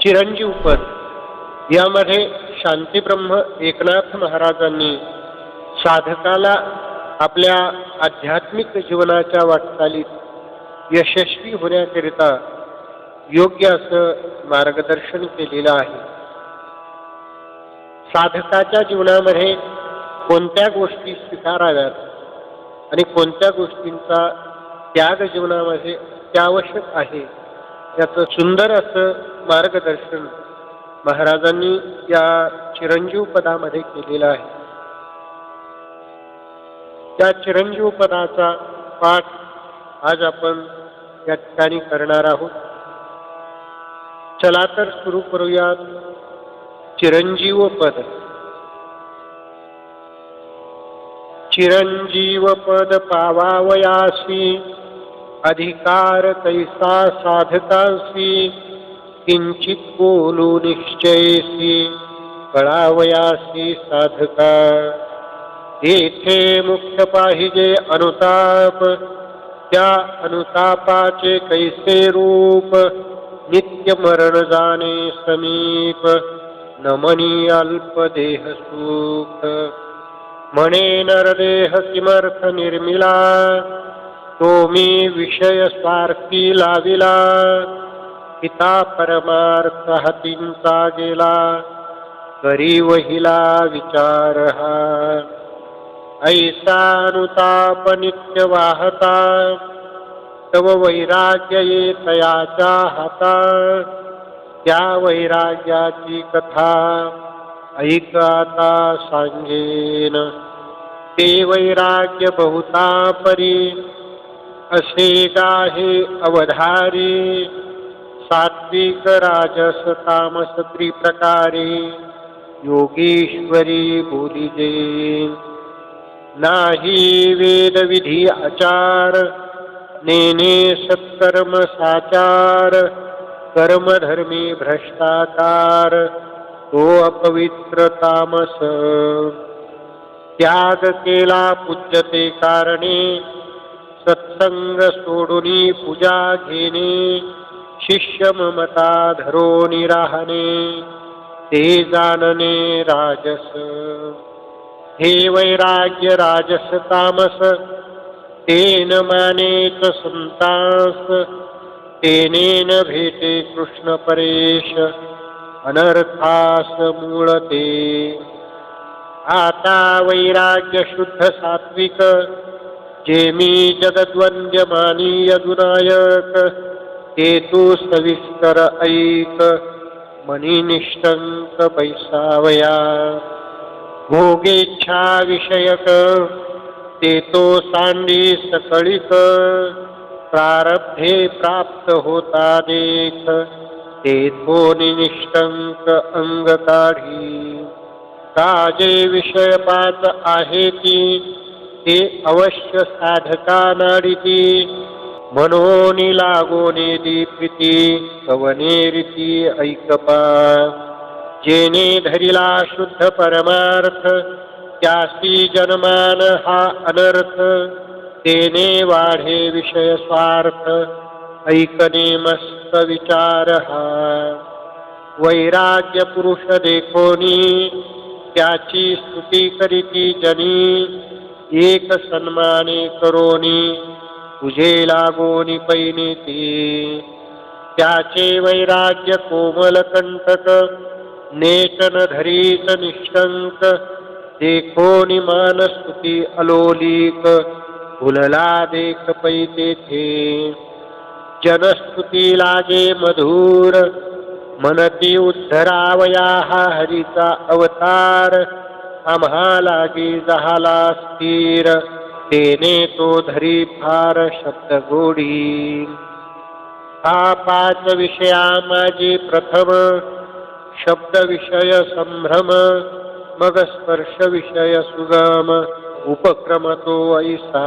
चिरंजीव पद यामध्ये शांतीब्रह्म एकनाथ महाराजांनी साधकाला आपल्या आध्यात्मिक जीवनाच्या वाटचालीत यशस्वी होण्याकरिता योग्य असं मार्गदर्शन केलेलं आहे. साधकाच्या जीवनामध्ये कोणत्या गोष्टी स्वीकाराव्यात आणि कोणत्या गोष्टींचा त्याग जीवनामध्ये अत्यावश्यक आहे? याचं सुंदर असं मार्गदर्शन महाराजांनी या चिरंजीव पदामध्ये केलेलं आहे. त्या चिरंजीव पदाचा पाठ आज आपण या ठिकाणी करणार आहोत. चला तर सुरू करूयात चिरंजीव पद. चिरंजीव पद पावावयासी. अधिकार कैसा साधतासी किंचित बोलू निश्चयसी कळावयासी साधका। येथे मुख्य पाहिजे अनुताप त्या अनुतापाचे कैसे रूप नित्य मरण जाणे समीप नमनी अल्प देह सुख। म्हणे नरदेह किमर्थ निर्मिला तो मी विषय स्वार्थी लाविला. पिता परमार्थ हतींचा गेला. करी वहिला विचार हा. ऐसानुताप नित्य वाहता. तव वैराग्य येतयाच्या हाता. त्या वैराग्याची कथा ऐक आता सांगेन. ते वैराग्य बहुता परी असे गाहे अवधारी सात्विक राजस तामस त्रिप्रकारे योगेश्वरी बोलिजे। नाही वेदविधी आचार नेने सत्कर्म साचार कर्मधर्मी भ्रष्टाचार तो अपवित्र तामस। त्याग केला पूज्यते कारणे सत्संग सोडूनी पूजा घेणे शिष्य ममता धरोनी राहणे ते जाणणे राजस। हे वैराग्य राजस तामस तेन मानेच संतास तेनेन भेटे कृष्ण परेश अनर्थास मूळते। आता वैराग्य शुद्ध सात्विक जे मी जगद्वंद्य ते तू सविस्तर ऐक मनी पैसावया। भोगेच्छा विषयक ते तो सांडी सकळिक प्रारब्धे प्राप्त होता देख ते तो निष्ठंक अंग काढी काजे विषय पाच आहे ती ते अवश्य साधका नाडिती मनोनी लागोने दीप्रिती कवने रीती ऐकपा। जेने धरिला शुद्ध परमार्थ त्यासी जनमान हा अनर्थ तेने वाढे विषय स्वार्थ ऐकने मस्त विचार हा वैराग्य पुरुष देखोनी त्याची स्तुती करीती जनी एक सन्माने करोनी तुझे लागोनी पैने ती। त्याचे वैराग्य कोमल कंटक नेतन धरीत निष्ठंक देखोनी मानस्तुती अलोलिक फुलला देख पै तेथे जनस्तुती लागे मधुर मनती उद्धरावया हा हरीचा अवतार आम्हालागी जहाला स्थिर. तेने तो धरी फार शब्द गोडी. हा पाच विषया माझी प्रथम. शब्द विषय संभ्रम मग स्पर्श विषय सुगम. उपक्रम तो ऐसा.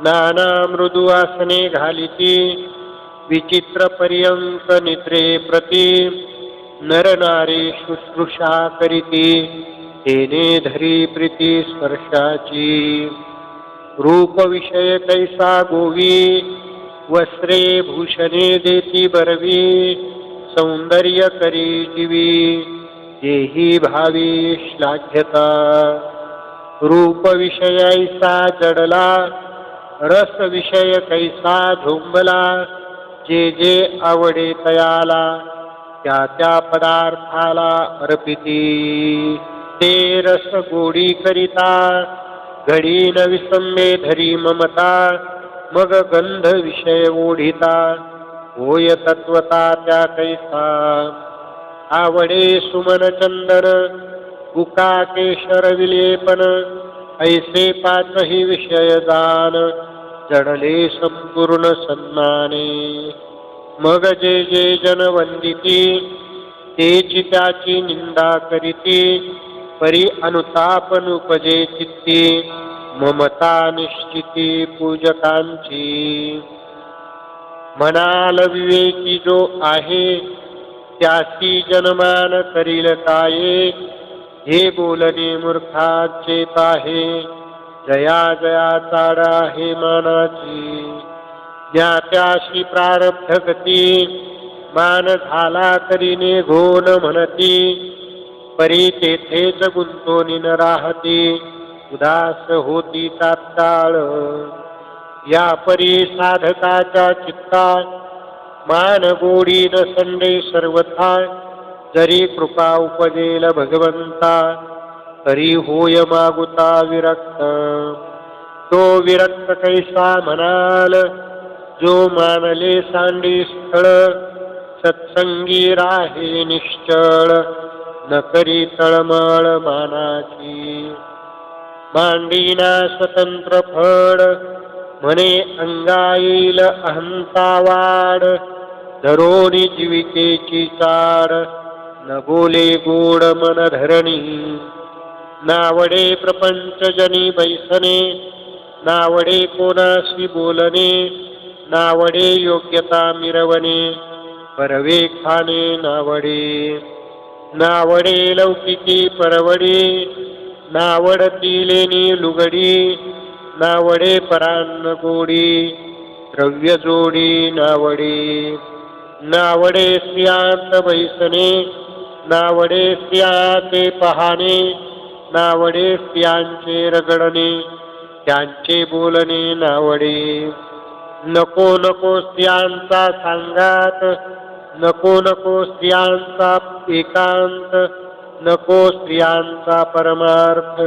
नाना मृदु आसने घालिती विचित्र पर्यंत निद्रे प्रती. नर नारी शुश्रूषा करीती तेने धरी प्रीती स्पर्शाची. रूप विषय कैसा गोवी वस्त्रे भूषणे देती बरवी सौंदर्य करी जीवी देही भावी श्लाघ्यता. रूप विषयैसा जडला रस विषय कैसा झोंबला जे जे आवडे तयाला त्या त्या पदार्थाला अर्पिती. ते रस गोडी करिता घडी न विसंबे धरी ममता मग गंध विषय ओढिता. होय तत्वता त्या कैसा. आवडे सुमन चंदन बुका केशर विलेपन ऐसे पाचही विषय दान जडले संपूर्ण सन्माने. मग जे जे जन वंदिती तेची त्याची निंदा करीती परी अनुतापन उपजे चित्ती ममता निश्चिती पूजकांची. मनाल विवेकी जो आहे त्याची जनमान करील काये हे बोलणे मूर्खाचे पाहे. जया जया ताडा हे मानाची. ज्ञात्याशी प्रारब्ध गती मान झाला तरी घोन म्हणती परी तेथेच गुंतोनी न राहती उदास होती तात्काळ. या परी साधकाच्या चित्ता मान गोडी न संडे सर्वथा जरी कृपा उपजेल भगवंता तरी होय मागुता विरक्त. तो विरक्त कैसा म्हणाल? जो मानले सांडी स्थळ सत्संगी राहे निश्चळ न करी तळमळ मानाची. मांडीना स्वतंत्र फड म्हणे अंगा येईल अहंता वाढ धरोणी जीविकेची चाड न बोले गोड मन धरणी. नावडे प्रपंच जनी नावडे कोणाशी बोलणे नावडे योग्यता मिरवणे परवे खाणे नावडे. नावडे लौकिकी परवडे नावडती लेणी लुगडी नावडे परान्न गोडी द्रव्य जोडी नावडे. नावडे स्त्रियांत बैसणे नावडे स्त्रियाचे पहाणे नावडे स्त्रियांचे रगडणे त्यांचे बोलणे नावडे. नको नको स्त्रियांचा सांगात नको नको स्त्रियांचा एकांत नको स्त्रियांचा परमार्थ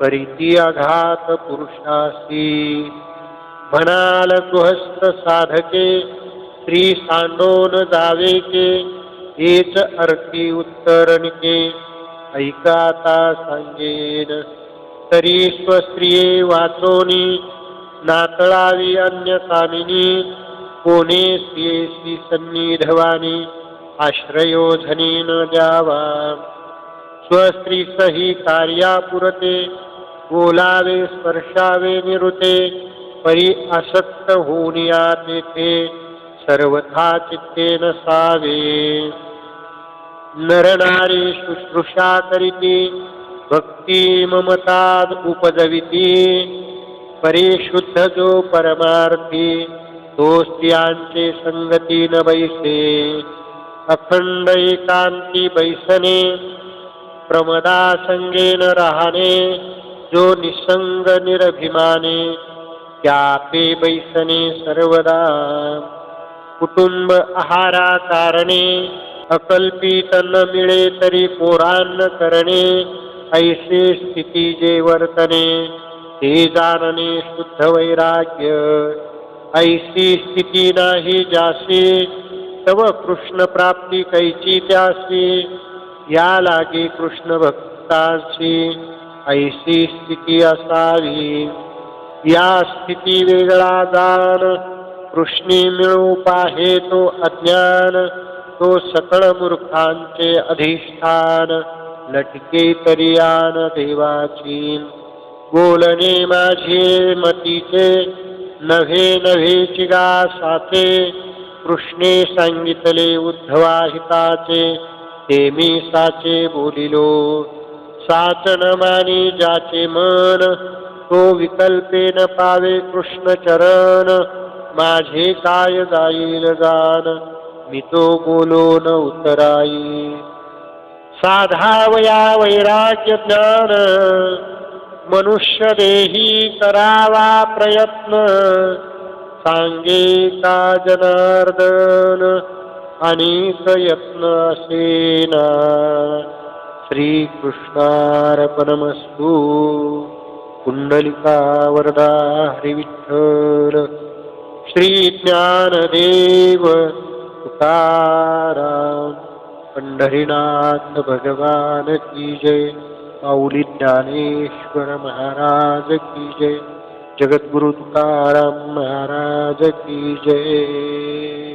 करीती आघात पुरुषासी. म्हणाल गृहस्थ साधके स्त्री सांडोन जावे के हेच अर्थी उत्तरणके. ऐकाता सांगेन. तरी स्वस्त्रिये वाचोनी नातळावी अन्य कामिनी कोणे स्त्रियेसी सन्निधवानी आश्रयो धनी द्यावा स्वस्त्री सही कार्यापुरते बोलावे स्पर्शावे निरुते परी आसक्त होऊनिया तेथे सर्वथा चित्ते नसावे नरनारी शुश्रूषा करीती भक्ती ममताद उपजविती। परिशुद्ध जो परमार्थी तो स्त्रियांचे संगती न बैसे अखंड एकांती बैसने प्रमदा संगेन राहणे जो निसंग निरभिमाने त्यापे बैसने सर्वदा. कुटुंब आहारा कारणे अकल्पित न मिळे तरी पोरान्न करणे ऐसे स्थिती जे वर्तने. हे जाणणे शुद्ध वैराग्य। ऐसी स्थिती नाही जासी तव कृष्ण प्राप्ती कैची त्यासी। या लागे कृष्ण भक्तांची ऐसी स्थिती असावी। या स्थिती वेगळा जाण कृष्णी मिळू पाहे तो अज्ञान तो सकळ मूर्खांचे अधिष्ठान लटके तरियान देवाची। बोलणे माझे मतीचे नव्हे नव्हे चिगा साचे कृष्णे सांगितले उद्धवा हिताचे ते मी साचे बोलिलो. साचन मानी ज्याचे मन तो विकल्पेन पावे कृष्ण चरण माझे काय जाईल गान मी तो बोलो न उतराई. साधावया वैराग्य ज्ञान मनुष्य देही करावा प्रयत्न. सांगे का जनार्दन आणि प्रयत्न असेना. श्रीकृष्णार्पणमस्तु. कुंडलिका वरदा हरिविठ्ठल. श्री ज्ञानदेव तुकाराम. पंढरीनाथ भगवान की जय. माऊली ज्ञानेश्वर महाराज की जय। जगद्गुरु तुकाराम महाराज की जय।